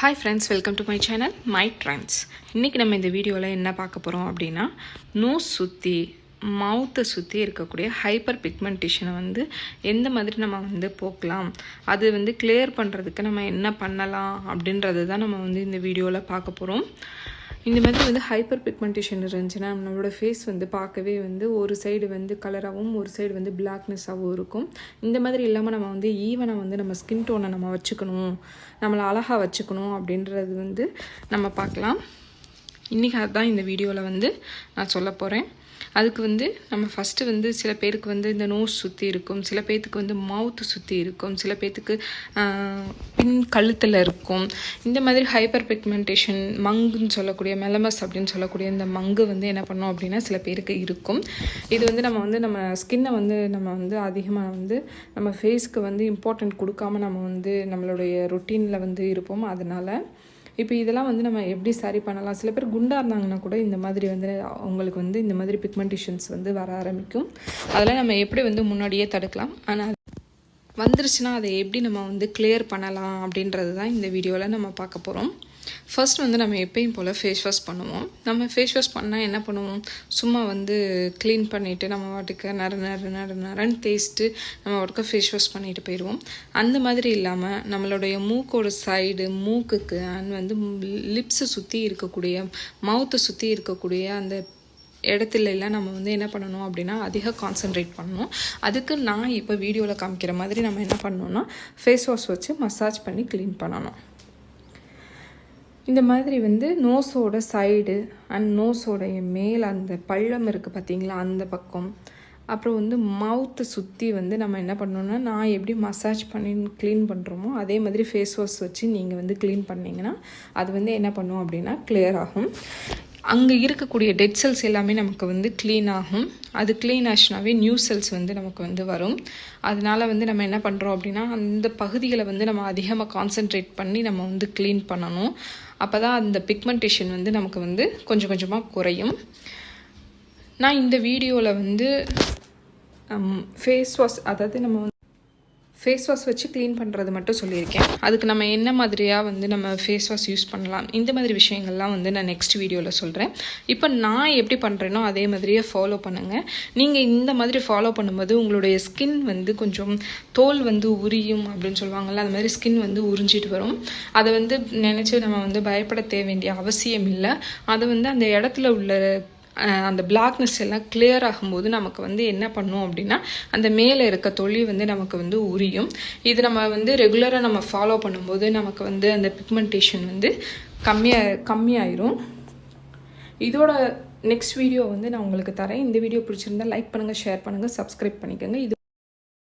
Hi friends welcome to my channel my trends இன்றைக்கி நம்ம இந்த வீடியோவில் என்ன பார்க்க போகிறோம் அப்படின்னா நோஸ் சுற்றி மவுத்தை சுற்றி இருக்கக்கூடிய ஹைப்பர் பிக்மெண்டேஷனை வந்து எந்த மாதிரி நம்ம வந்து போக்கலாம் அது வந்து கிளியர் பண்ணுறதுக்கு நம்ம என்ன பண்ணலாம் அப்படின்றது தான் நம்ம வந்து இந்த வீடியோவில் பார்க்க போகிறோம் இந்த மாதிரி வந்து ஹைப்பர் பிக்மெண்டேஷன் இருந்துச்சுன்னா நம்மளோட ஃபேஸ் வந்து பார்க்கவே வந்து ஒரு சைடு வந்து கலராகவும் ஒரு சைடு வந்து பிளாக்னஸாகவும் இருக்கும். இந்த மாதிரி இல்லாமல் நம்ம வந்து ஈவனாக வந்து நம்ம ஸ்கின் டோனை நம்ம வச்சுக்கணும். நம்மளை அழகாக வச்சுக்கணும் அப்படின்றது வந்து நம்ம பார்க்கலாம். இன்றைக்கி அதுதான் இந்த வீடியோவில் வந்து நான் சொல்ல போகிறேன் அதுக்கு வந்து நம்ம ஃபஸ்ட்டு வந்து சில பேருக்கு வந்து இந்த நோஸ் சுற்றி இருக்கும் சில பேர்த்துக்கு வந்து மவுத்து சுற்றி இருக்கும் சில பேர்த்துக்கு பின் கழுத்தில் இருக்கும். இந்த மாதிரி ஹைப்பர் பிக்மெண்டேஷன் மங்குன்னு சொல்லக்கூடிய மெலமஸ் அப்படின்னு சொல்லக்கூடிய இந்த மங்கு வந்து என்ன பண்ணோம் அப்படின்னா சில பேருக்கு இருக்கும். இது வந்து நம்ம வந்து நம்ம ஸ்கின்னை வந்து நம்ம வந்து அதிகமாக வந்து நம்ம ஃபேஸ்க்கு வந்து இம்பார்ட்டண்ட் கொடுக்காம நம்ம வந்து நம்மளுடைய ரொட்டீனில் வந்து இருப்போம். அதனால் இப்போ இதெல்லாம் வந்து நம்ம எப்படி சரி பண்ணலாம்? சில பேர் குண்டாக இருந்தாங்கன்னா கூட இந்த மாதிரி வந்து அவங்களுக்கு வந்து இந்த மாதிரி பிக்மெண்டேஷன்ஸ் வந்து வர ஆரம்பிக்கும். அதெல்லாம் நம்ம எப்படி வந்து முன்னாடியே தடுக்கலாம். ஆனால் வந்துருச்சுன்னா அதை எப்படி நம்ம வந்து கிளியர் பண்ணலாம் அப்படின்றது தான் இந்த வீடியோவில் நம்ம பார்க்க போகிறோம் ஃபர்ஸ்ட் வந்து நம்ம எப்பயும் போல் ஃபேஸ் வாஷ் பண்ணுவோம். நம்ம ஃபேஸ் வாஷ் பண்ணால் என்ன பண்ணுவோம்? சும்மா வந்து க்ளீன் பண்ணிவிட்டு நம்ம வாட்டுக்கு நர நர நர நரன்னு தேய்ச்சிட்டு நம்ம வாட்டுக்கு ஃபேஸ் வாஷ் பண்ணிட்டு போயிடுவோம் அந்த மாதிரி இல்லாமல் நம்மளுடைய மூக்கோட சைடு மூக்குக்கு அண்ட் வந்து லிப்ஸை சுற்றி இருக்கக்கூடிய மவுத்தை சுற்றி இருக்கக்கூடிய அந்த இடத்துல எல்லாம் நம்ம வந்து என்ன பண்ணணும் அப்படின்னா அதிக கான்சென்ட்ரேட் பண்ணணும். அதுக்கு நான் இப்போ வீடியோவில் காமிக்கிற மாதிரி நம்ம என்ன பண்ணணும்னா ஃபேஸ் வாஷ் வச்சு மசாஜ் பண்ணி க்ளீன் பண்ணணும். இந்த மாதிரி வந்து நோஸோட சைடு அண்ட் நோஸோடைய மேல் அந்த பள்ளம் இருக்குது பார்த்தீங்களா அந்த பக்கம். அப்புறம் வந்து மவுத்தை சுற்றி வந்து நம்ம என்ன பண்ணணும்னா நான் எப்படி மசாஜ் பண்ணி க்ளீன் பண்ணுறோமோ அதே மாதிரி ஃபேஸ் வாஷ் வச்சு நீங்கள் வந்து க்ளீன் பண்ணிங்கன்னா அது வந்து என்ன பண்ணும் அப்படின்னா கிளியர் ஆகும். அங்கே இருக்கக்கூடிய டெட் செல்ஸ் எல்லாமே நமக்கு வந்து க்ளீன் ஆகும். அது க்ளீன் ஆச்சுனாவே நியூ செல்ஸ் வந்து நமக்கு வந்து வரும். அதனால் வந்து நம்ம என்ன பண்ணுறோம் அப்படின்னா அந்த பகுதிகளை வந்து நம்ம அதிகமாக கான்சென்ட்ரேட் பண்ணி நம்ம வந்து க்ளீன் பண்ணணும். அப்போ தான் அந்த பிக்மெண்டேஷன் வந்து நமக்கு வந்து கொஞ்சம் கொஞ்சமாக குறையும். நான் இந்த வீடியோவில் வந்து ஃபேஸ் வாஷ் அதாவது நம்ம வந்து ஃபேஸ் வாஷ் வச்சு க்ளீன் பண்ணுறது மட்டும் சொல்லியிருக்கேன். அதுக்கு நம்ம என்ன மாதிரியாக வந்து நம்ம ஃபேஸ் வாஷ் யூஸ் பண்ணலாம்? இந்த மாதிரி விஷயங்கள்லாம் வந்து நான் நெக்ஸ்ட் வீடியோவில் சொல்கிறேன் இப்போ நான் எப்படி பண்ணுறேனோ அதே மாதிரியே ஃபாலோ பண்ணுங்கள் நீங்கள் இந்த மாதிரி ஃபாலோ பண்ணும்போது உங்களுடைய ஸ்கின் வந்து கொஞ்சம் தோல் வந்து உரியும் அப்படின்னு சொல்லுவாங்கள்ல அது மாதிரி ஸ்கின் வந்து உறிஞ்சிட்டு வரும். அதை வந்து நினச்சி நம்ம வந்து பயப்பட தேவேண்டிய அவசியம் இல்லை. அதை வந்து அந்த இடத்துல உள்ள அந்த பிளாக்னஸ் எல்லாம் கிளியர் ஆகும்போது நமக்கு வந்து என்ன பண்ணும் அப்படின்னா அந்த மேலே இருக்க தொழில் வந்து நமக்கு வந்து உரியும். இது நம்ம வந்து ரெகுலராக நம்ம ஃபாலோ பண்ணும்போது நமக்கு வந்து அந்த பிக்மெண்டேஷன் வந்து கம்மியாக கம்மியாயிரும். இதோட நெக்ஸ்ட் வீடியோ வந்து நான் உங்களுக்கு தரேன். இந்த வீடியோ பிடிச்சிருந்தா லைக் பண்ணுங்கள் ஷேர் பண்ணுங்கள் சப்ஸ்கிரைப் பண்ணிக்கோங்க. இது